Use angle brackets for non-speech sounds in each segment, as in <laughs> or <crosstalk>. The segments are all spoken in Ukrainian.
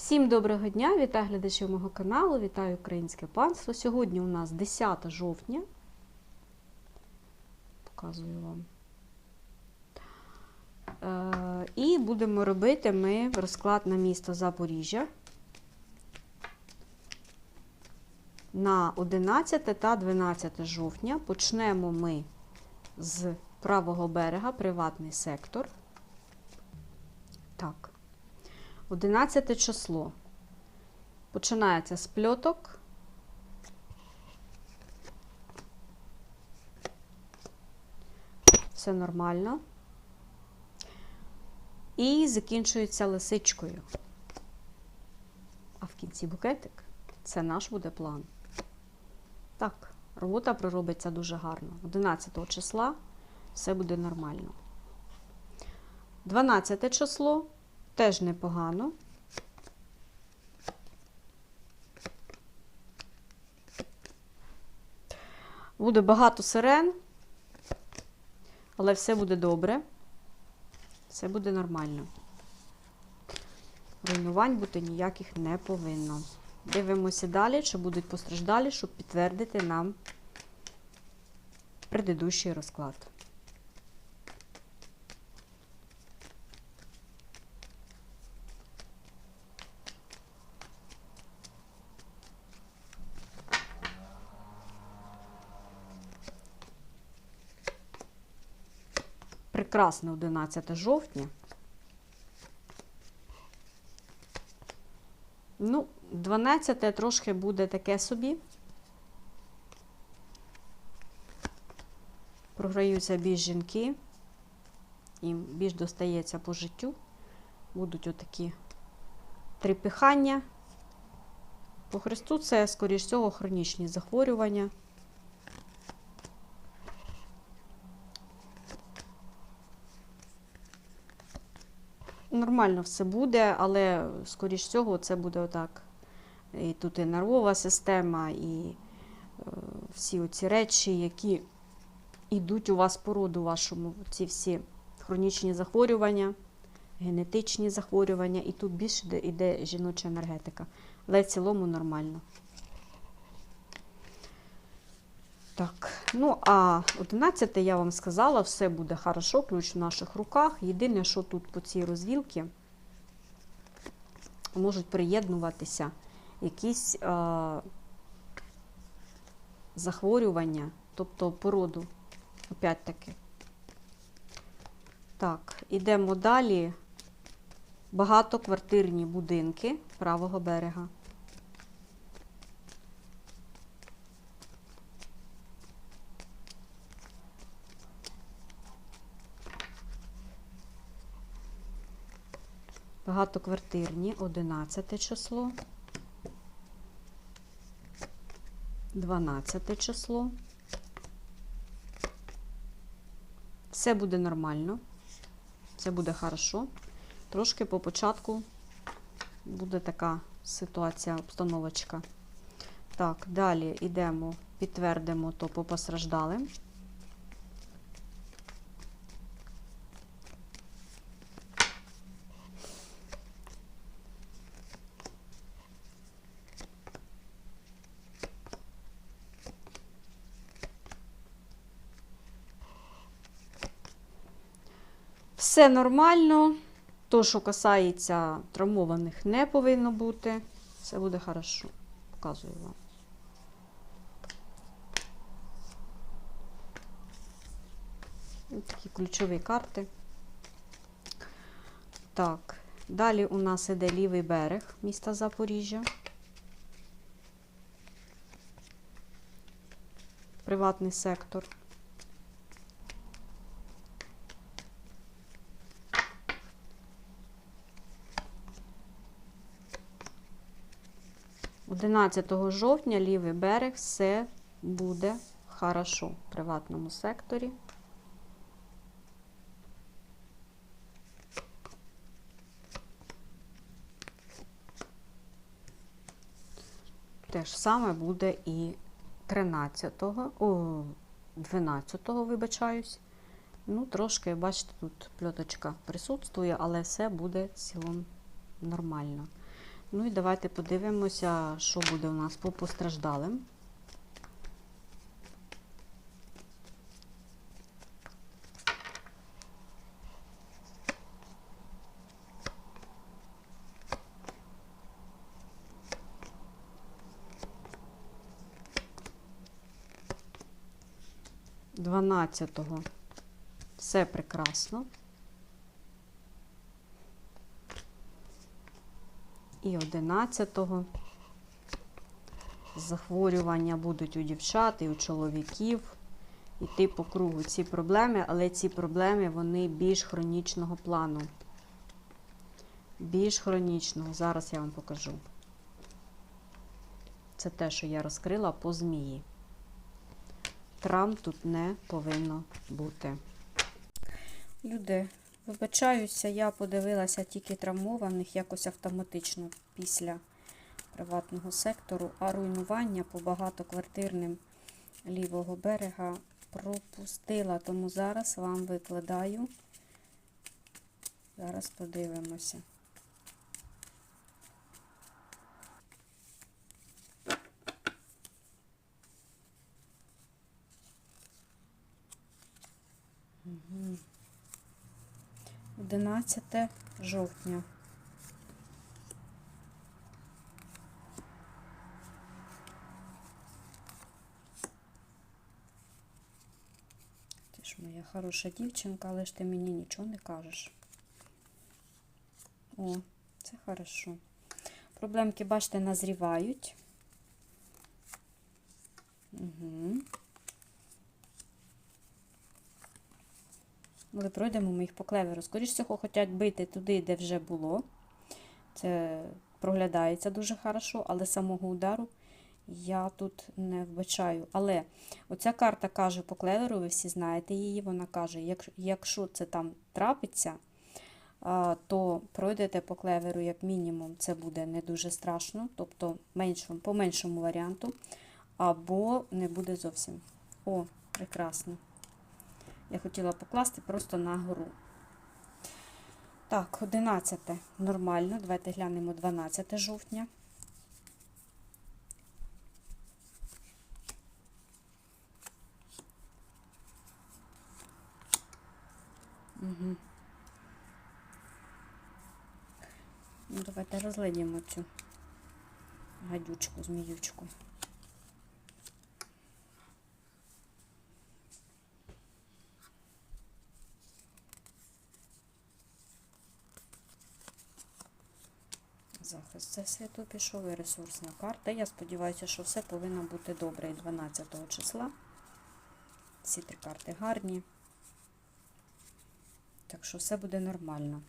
Всім доброго дня! Вітаю глядачів мого каналу, вітаю українське панство. Сьогодні у нас 10 жовтня. Показую вам. Е, і будемо робити ми розклад на місто Запоріжжя на 11 та 12 жовтня. Почнемо ми з правого берега, приватний сектор. Так. 11 число. Починається з пльоток. Все нормально. І закінчується лисичкою. А в кінці букетик це наш буде план. Так, робота проробиться дуже гарно. 11 числа все буде нормально. 12 число теж непогано. Буде багато сирен, але все буде добре. Все буде нормально. Руйнувань бути ніяких не повинно. Дивимося далі, чи будуть постраждалі, щоб підтвердити нам предыдущий розклад. Прекрасне 11 жовтня. Ну, 12 трошки буде таке собі. Програються більш жінки, їм більш достається по життю. Будуть отакі трепихання. По Христу це, скоріш всього, хронічні захворювання. Нормально все буде, але, скоріш всього, це буде отак. І тут і нервова система, і е, всі оці речі, які йдуть у вас по роду вашому, ці всі хронічні захворювання, генетичні захворювання, і тут більше йде, йде жіноча енергетика. Але в цілому нормально. Так, ну а 11 я вам сказала, все буде хорошо, ключ в наших руках. Єдине, що тут по цій розвілці можуть приєднуватися якісь е, захворювання, тобто породу, опять-таки. Так, ідемо далі. Багатоквартирні будинки правого берега. Багатоквартирні 11 число, 12 число. Все буде нормально, все буде хорошо. Трошки по початку буде така ситуація, обстановочка. Так, далі йдемо, підтвердимо то по постраждалим. Все нормально. То, що касається травмованих, не повинно бути. Все буде хорошо. Показую вам. Ось Такі ключові карти. Так, далі у нас іде лівий берег міста Запоріжжя. Приватний сектор. – 11 жовтня лівий берег все буде хорошо в приватному секторі. Те ж саме буде і 13-го, о, 12-го, вибачаюсь. Ну, трошки, бачите, тут пльоточка присутствує, але все буде в цілому нормально. Ну і давайте подивимося, що буде у нас по постраждалим. Дванадцятого. Все прекрасно. І одинадцятого. Захворювання будуть у дівчат і у чоловіків. Іти по кругу ці проблеми, але ці проблеми вони більш хронічного плану. Більш хронічного. Зараз я вам покажу. Це те, що я розкрила по змії. Травм тут не повинно бути. Люди, вибачаюся, я подивилася тільки травмованих якось автоматично після приватного сектору, а руйнування по багатоквартирним лівого берега пропустила. Тому зараз вам викладаю. Зараз подивимося. 11 жовтня. Ти ж моя хороша дівчинка, але ж ти мені нічого не кажеш. О, це хорошо. Проблемки, бачите, назрівають. Угу. Але пройдемо ми їх по клеверу. Скоріше всього, хочуть бити туди, де вже було. Це проглядається дуже хорошо, але самого удару я тут не вбачаю. Але оця карта каже по клеверу, ви всі знаєте її, вона каже, якщо це там трапиться, то пройдете по клеверу, як мінімум, це буде не дуже страшно, тобто по меншому варіанту, або не буде зовсім. О, прекрасно. Я хотіла покласти просто на гору. Так, 11 нормально. Давайте глянемо 12 жовтня. Угу. Давайте розглядімо цю гадючку, зміючку. Захист це свято пішов і ресурсна карта. Я сподіваюся, що все повинно бути добре і 12 числа. Всі три карти гарні. Так що все буде нормально.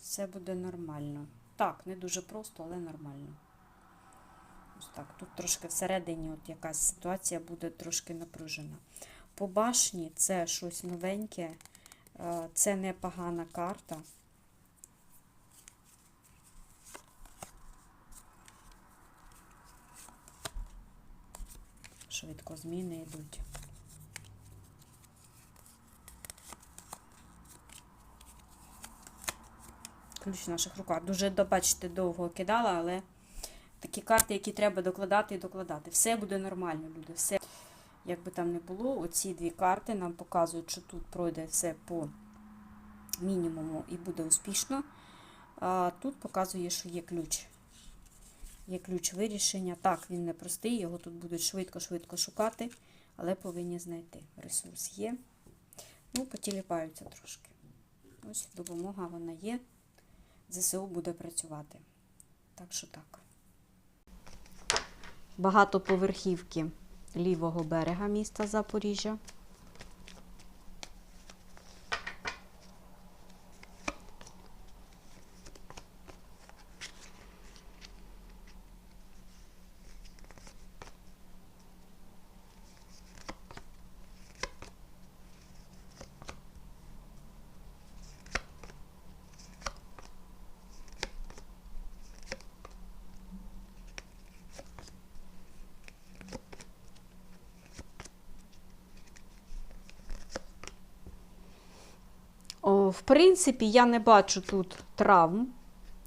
Все буде нормально. Так, не дуже просто, але нормально. Ось так. Тут трошки всередині от якась ситуація буде трошки напружена. По башні це щось новеньке, е, це непогана карта. Швидко зміни йдуть. Ключ в наших руках. Дуже, бачите, довго кидала, але такі карти, які треба докладати і докладати. Все буде нормально, люди. Все, як би там не було, оці дві карти нам показують, що тут пройде все по мінімуму і буде успішно. А тут показує, що є ключ. Є ключ вирішення. Так, він непростий, його тут будуть швидко-швидко шукати, але повинні знайти. Ресурс є. Ну, потіліпаються трошки. Ось допомога вона є. ЗСУ буде працювати. Так що так. Багатоповерхівки лівого берега міста Запоріжжя. В принципі, я не бачу тут травм.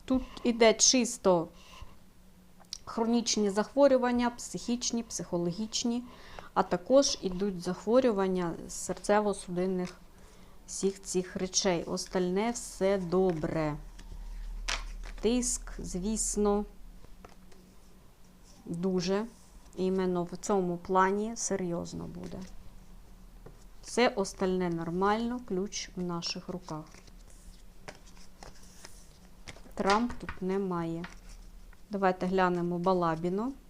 Тут іде чисто хронічні захворювання, психічні, психологічні, а також ідуть захворювання серцево-судинних всіх цих речей. Остальне все добре. Тиск, звісно, дуже. Іменно в цьому плані серйозно буде. Все остальне нормально, ключ в наших руках. Трамп тут немає. Давайте глянемо балабіно. –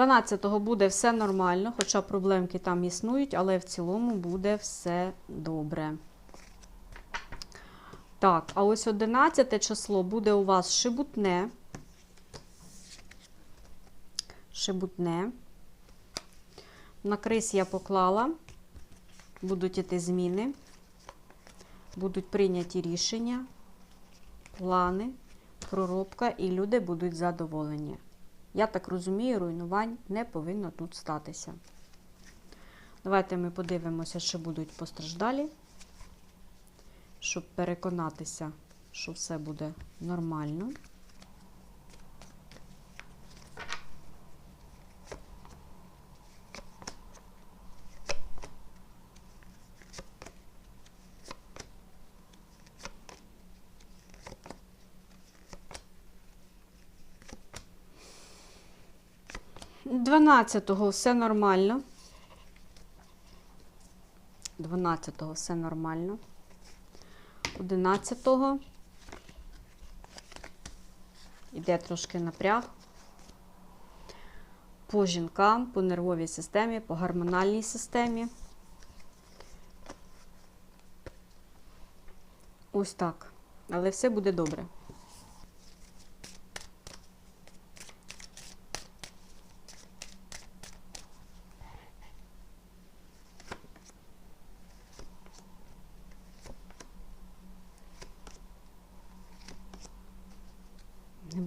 12-го буде все нормально, хоча проблемки там існують, але в цілому буде все добре. Так, а ось 11 число буде у вас шибутне. Шибутне. На крис я поклала. Будуть іти зміни. Будуть прийняті рішення, плани, проробка, і люди будуть задоволені. Я так розумію, руйнувань не повинно тут статися. Давайте ми подивимося, що будуть постраждалі, щоб переконатися, що все буде нормально. Дванадцятого все нормально. Дванадцятого все нормально. Одинадцятого йде трошки напряг. По жінкам, по нервовій системі, по гормональній системі. Ось так. Але все буде добре.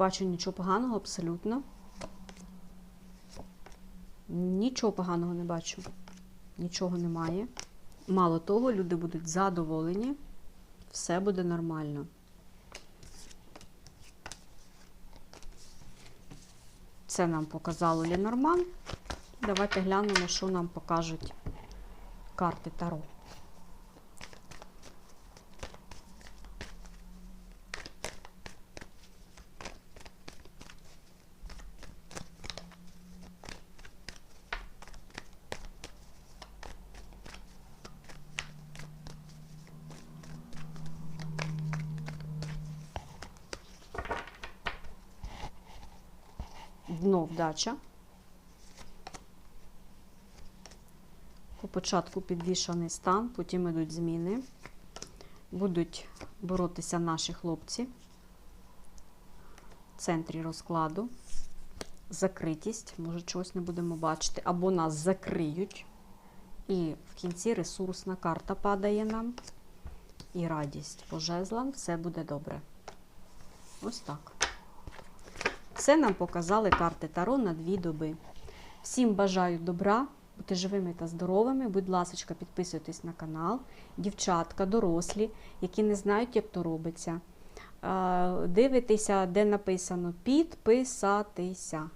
Бачу нічого поганого абсолютно. Нічого поганого не бачу. Нічого немає. Мало того, люди будуть задоволені. Все буде нормально. Це нам показало Ленорман. Давайте глянемо, що нам покажуть карти Таро. Дно вдача. По початку підвішаний стан, потім йдуть зміни. Будуть боротися наші хлопці в центрі розкладу. Закритість, може, чогось не будемо бачити, або нас закриють. І в кінці ресурсна карта падає нам. І радість по жезлам, все буде добре. Ось так. Це нам показали карти Таро на дві доби. Всім бажаю добра, бути живими та здоровими. Будь ласка, підписуйтесь на канал. Дівчатка, дорослі, які не знають, як то робиться. Дивитеся, де написано підписатися.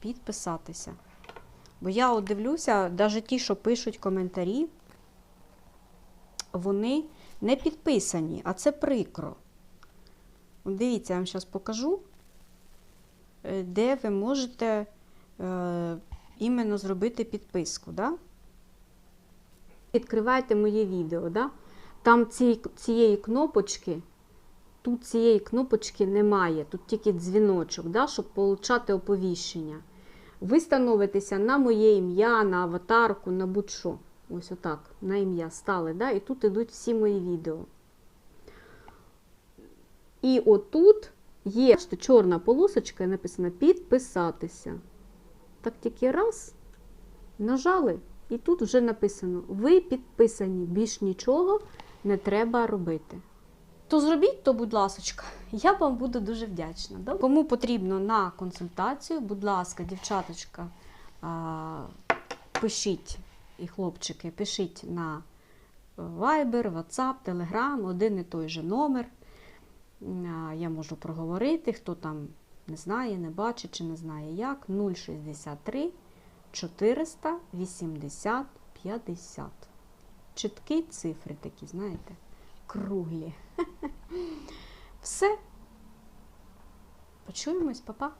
Підписатися. Бо я от дивлюся, навіть ті, що пишуть коментарі, вони не підписані, а це прикро. Дивіться, я вам зараз покажу де ви можете е, іменно зробити підписку. Да? Відкривайте моє відео. Да? Там ці, цієї кнопочки, тут цієї кнопочки немає, тут тільки дзвіночок, да? щоб отримати оповіщення. Ви становитеся на моє ім'я, на аватарку, на будь-що. Ось отак, на ім'я стали. Да? І тут йдуть всі мої відео. І отут є чорна полосочка і написано підписатися. Так тільки раз нажали, і тут вже написано: ви підписані, більш нічого не треба робити. То зробіть то, будь ласочка, я вам буду дуже вдячна. Добре? Кому потрібно на консультацію, будь ласка, дівчаточка, пишіть і хлопчики, пишіть на Viber, WhatsApp, Telegram, один і той же номер. Я можу проговорити, хто там не знає, не бачить чи не знає як. 063 400 80 50. Чіткі цифри такі, знаєте, круглі. <laughs> Все. Почуємось, папа.